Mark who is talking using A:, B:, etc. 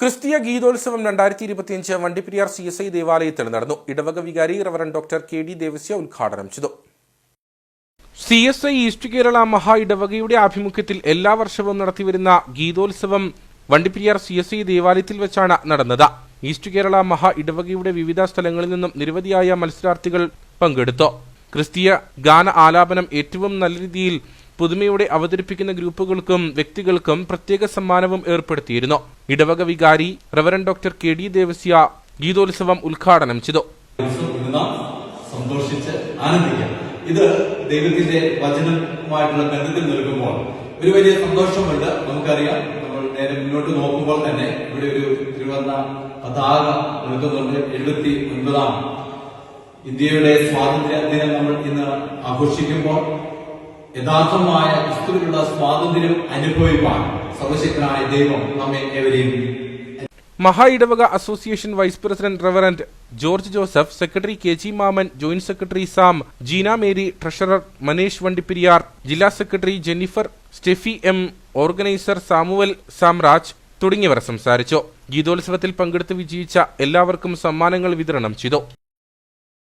A: ക്രിസ്തീയ ഗീതോത്സവം രണ്ടായിരത്തി ഇരുപത്തിയഞ്ച് വണ്ടിപ്പെരിയാർ സി എസ് ഐ ദേവാലയത്തിൽ നടന്നു. ഇടവക വികാരി reverend doctor K D Devasya ഉദ്ഘാടനം ചെയ്തു. C S I east Kerala മഹാ ഇടവകയുടെ ആഭിമുഖ്യത്തിൽ എല്ലാ വർഷവും നടത്തിവരുന്ന ഗീതോത്സവം വണ്ടിപ്പെരിയാർ സി എസ് ഐ ദേവാലയത്തിൽ വെച്ചാണ് നടന്നത്. ഈസ്റ്റ് കേരള മഹാ ഇടവകയുടെ വിവിധ സ്ഥലങ്ങളിൽ നിന്നും നിരവധിയായ മത്സരാർത്ഥികൾ പങ്കെടുത്തു. ക്രിസ്തീയ ഗാന ആലാപനം ഏറ്റവും നല്ല രീതിയിൽ പുതുമയോടെ അവതരിപ്പിക്കുന്ന ഗ്രൂപ്പുകൾക്കും വ്യക്തികൾക്കും പ്രത്യേക സമ്മാനവും ഏർപ്പെടുത്തിയിരുന്നു. ഇടവക വികാരി reverend doctor K D Devasya ഗീതോത്സവം ഉദ്ഘാടനം ചെയ്തു.
B: സന്തോഷിച്ച് ആനന്ദിക്കാം. ഇത് ദൈവത്തിന്റെ വചനമായിട്ടുള്ള ബന്ധത്തിൽ നൽകുമ്പോൾ ഒരു വലിയ സന്തോഷമുണ്ട്. നമുക്കറിയാം നമ്മൾ നേരെ മുന്നോട്ട് നോക്കുമ്പോൾ തന്നെ ഇവിടെ ഒരു തിരുവന്ന പതാക നിൽക്കുന്നുണ്ട്. എഴുപത്തി ഒൻപതാം. ഇന്ത്യയുടെ സ്വാതന്ത്ര്യ ദിനം നമ്മൾ ഇന്ന് ആഘോഷിക്കുമ്പോൾ യഥാർത്ഥമായ ക്രിസ്തുവിനുള്ള സ്വാതന്ത്ര്യം അനുഭവിക്കാൻ സർവശക്തനായ ദൈവം നമ്മെ ഏവരെയും
A: മഹാ ഇടവക association vice president reverend George Joseph secretary K G Mammen joint secretary Sam Jeena Mary treasurer Manesh Vandiperiyar ജില്ലാ secretary Jennifer Steffi M organiser Samuel Samraj തുടങ്ങിയവർ സംസാരിച്ചു. ഗീതോത്സവത്തിൽ പങ്കെടുത്ത് വിജയിച്ച എല്ലാവർക്കും സമ്മാനങ്ങൾ വിതരണം ചെയ്തു.